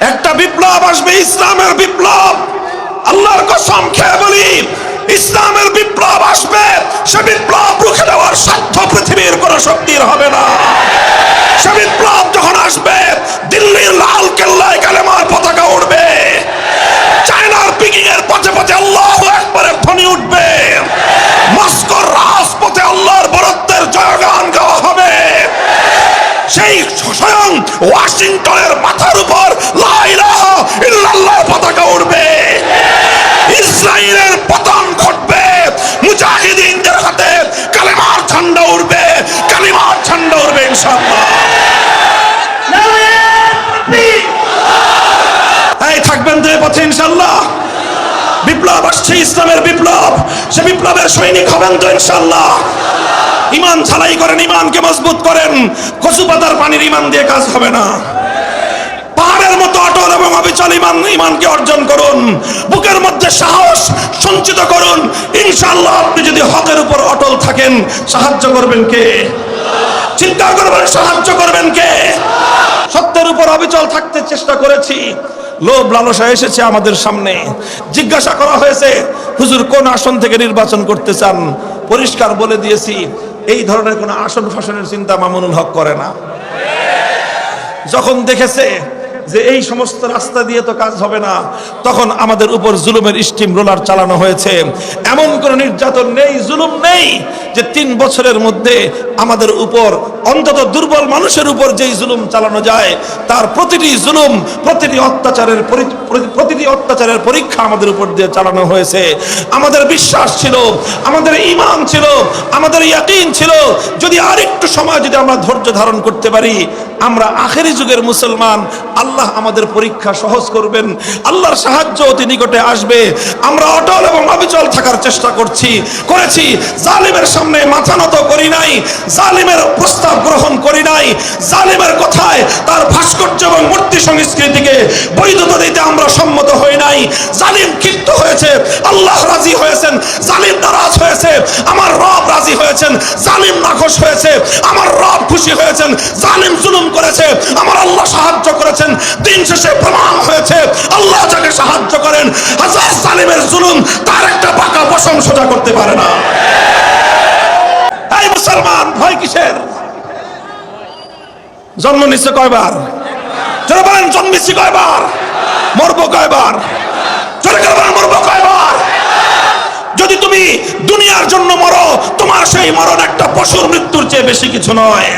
একটা বিপ্লব আসবে, ইসলামের বিপ্লব। আল্লাহর কসম খেয়ে বলি, ইসলামের বিপ্লব আসবে, সে বিপ্লব রুখে দেওয়ার সাধ্য পৃথিবীর কোন শক্তির হবে না। সে বিপ্লব যখন আসবে, দিল্লির লাল কেল্লায় কালেমার পতাকা উঠবে চায়নার পিকিং এর পথে পথে আল্লাহ একবারে ধ্বনি উঠবে। মস্কোর রাজপথে আল্লাহর বরত্বের জয়গান গাওয়া হবে। সেই স্বয়ং ওয়াশিংটনের মাথার উপর ইনশাআল্লাহ। বিপ্লব আসছে, ইসলামের বিপ্লব। সে বিপ্লবের সৈনিক হবেন তো ইনশাআল্লাহ। ইমান ঝালাই করেন, ইমানকে মজবুত করেন। কচু পাতার পানির ইমান দিয়ে কাজ হবে না। পাহাড়ের মতো অটল এবং অবিচল ইমান, ইমানকে অর্জন করুন। বুকের মধ্যে সাহস সঞ্চিত করুন। ইনশাআল্লাহ আপনি যদি হকের উপর অটল থাকেন, সাহায্য করবেন কে? চিন্তা করবেন, সাহায্য করবেন কে? সত্যের উপর অবিচল থাকতে চেষ্টা করেছি। লোভ লালসা এসেছে আমাদের সামনে। জিজ্ঞাসা করা হয়েছে, হুজুর, কোন আসন থেকে নির্বাচন করতে চান? পরিষ্কার বলে দিয়েছি, এই ধরনের কোন আসন ফাসনের চিন্তা মামুনুল হক করে না। যখন দেখেছে যে এই সমস্ত রাস্তা দিয়ে তো কাজ হবে না। তখন আমাদের উপর জুলুমের স্টিম রোলার চালানো হয়েছে। এমন কোন নির্যাতন নেই, জুলুম নেই যে তিন বছরের মধ্যে আমাদের উপর, অন্তত দুর্বল মানুষের উপর যেই জুলুম চালানো যায়, তার প্রতিটি জুলুম, প্রতিটি অত্যাচারের প্রতিটি অত্যাচারের পরীক্ষা আমাদের উপর দিয়ে চালানো হয়েছে। আমাদের বিশ্বাস ছিল, আমাদের ইমান ছিল, আমাদের ইয়াকিন ছিল। যদি আরেকটু সময় যদি আমরা ধৈর্য ধারণ করতে পারি আমরা আখেরি যুগের মুসলমান, আল্লাহ আমাদের পরীক্ষা সহজ করবেন। আল্লাহর সাহায্য অতি নিকটে আসবে। আমরা অটল এবং অবিচল থাকার চেষ্টা করছি, করেছি। জালিমের সামনে মাথা নত করি নাই, জালিমের প্রস্তাব গ্রহণ করি নাই, জালিমের কথায় তার ভাস্কর্য এবং মূর্তি সংস্কৃতিকে বৈধতা দিতে আমরা সম্মত হই নাই। জালিম ক্ষিপ্ত হয়েছে, আল্লাহ রাজি হয়েছেন, জালিম নারাজ হয়েছে, আমার রব রাজি হয়েছেন, জালিম নাখোশ হয়েছে, আমার রব খুশি হয়েছেন, জালিম জুলুম করেছে, আমার আল্লাহ সাহায্য করেছেন, দিন শেষে প্রমাণ হয়েছে, আল্লাহ যাকে সাহায্য করেন, হাজার জালিমের জুলুম তার একটা পাকা পশম করতে পারে না। এই মুসলমান, ভয় কিসের? জন্ম নিচ্ছে কয়বার? যারা বলেন জন্মেছি কয়বার? মরবো কয়বার? যদি তুমি দুনিয়ার জন্য মরো, তোমার সেই মরণ একটা পশুর মৃত্যুর চেয়ে বেশি কিছু নয়।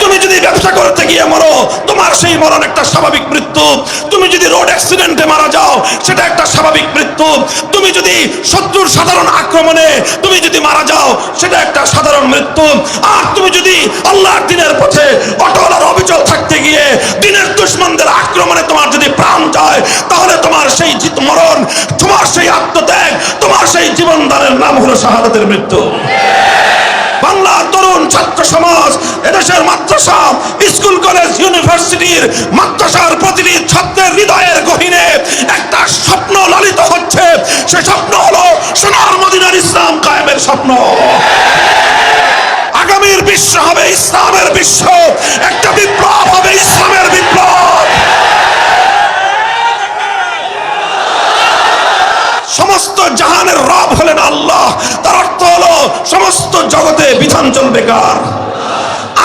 তুমি যদি ব্যবসা করতে গিয়ে মরো, তোমার সেই মরণ একটা স্বাভাবিক মৃত্যু। তুমি যদি রোড অ্যাক্সিডেন্টে মারা যাও, সেটা একটা স্বাভাবিক মৃত্যু। তুমি যদি শত্রুর সাধারণ আক্রমণে তুমি যদি মারা যাও, সেটা একটা সাধারণ মৃত্যু। আর তুমি যদি আল্লাহর দিনের পথে অটল আর অবিচল থাকতে গিয়ে দিনের দুশ্মনদের আক্রমণে তোমার যদি প্রাণ যায়, তাহলে তোমার সেই জিত মরণ, তোমার সেই আত্মত্যাগ, তোমার সেই জীবনদানের নাম হলো শাহাদাতের মৃত্যু। ছাত্র সমাজ এদেশের মাদ্রাসা স্কুল, কলেজ, ইউনিভার্সিটির মাদ্রাসার প্রতিটি ছাত্রের হৃদয়ের গহীনে একটা স্বপ্ন লালিত হচ্ছে। সে স্বপ্ন হলো সোনার মদিনার ইসলাম কায়েমের স্বপ্ন। আগামীর বিশ্ব হবে ইসলামের বিশ্ব। একটা বিপ্লব হবে ইসলামের বিপ্লব সমস্ত জাহানের রব হলেন আল্লাহ তার অর্থ হলো সমস্ত জগতে বিধান চলবে কার?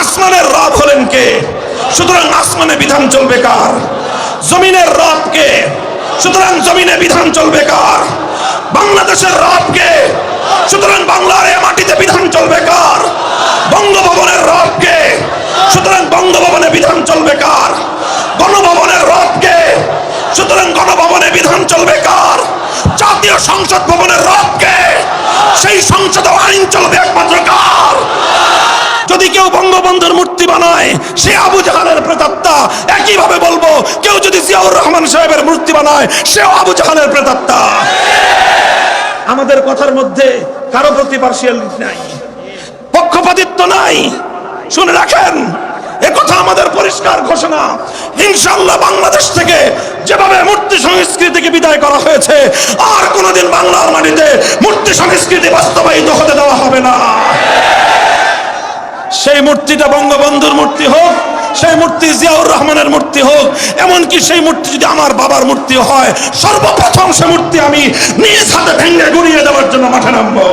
আসমানের রব হলেন কে? সুতরাং আসমানে বিধান চলবে কার? জমিনের রব কে? সুতরাং জমিনে বিধান চলবে কার? বাংলাদেশের রব কে? সুতরাং বাংলার এ মাটিতে বিধান চলবে কার? বঙ্গভবনের রব কে? সুতরাং বঙ্গভবনে বিধান চলবে কার? গণভবনের রব কে? সুতরাং গণভবনে বিধান চলবে কার? জাতীয় সংসদ ভবনের রব কে? সেই সংসদে আইন চলবে একমাত্র কার? যদি কেউ বঙ্গবন্ধুর মূর্তি বানায়, সে আবু জাহানের প্রেতাত্মা। একইভাবে বলব, কেউ যদি জিয়াউর রহমান সাহেবের মূর্তি বানায়, সেও আবু জাহানের প্রেতাত্মা। আমাদের কথার মধ্যে কারও প্রতি পার্সিয়ালিটি নাই। পক্ষপাতিত্ব নাই। শুনে রাখেন একথা আমাদের পরিষ্কার ঘোষণা। ইনশাল্লাহ বাংলাদেশ থেকে যেভাবে মূর্তি সংস্কৃতিকে বিদায় করা হয়েছে, আর কোনোদিন বাংলার মাটিতে মূর্তি সংস্কৃতি বাস্তবায়িত হতে দেওয়া হবে না। সেই মূর্তিটা বঙ্গবন্ধুর মূর্তি হোক, সেই মূর্তি জিয়াউর রহমানের মূর্তি হোক, এমনকি সেই মূর্তি যদি আমার বাবার মূর্তি হয়, সর্বপ্রথম সে মূর্তি আমি নিজ হাতে ভেঙে গুড়িয়ে দেওয়ার জন্য মাঠে নামবো।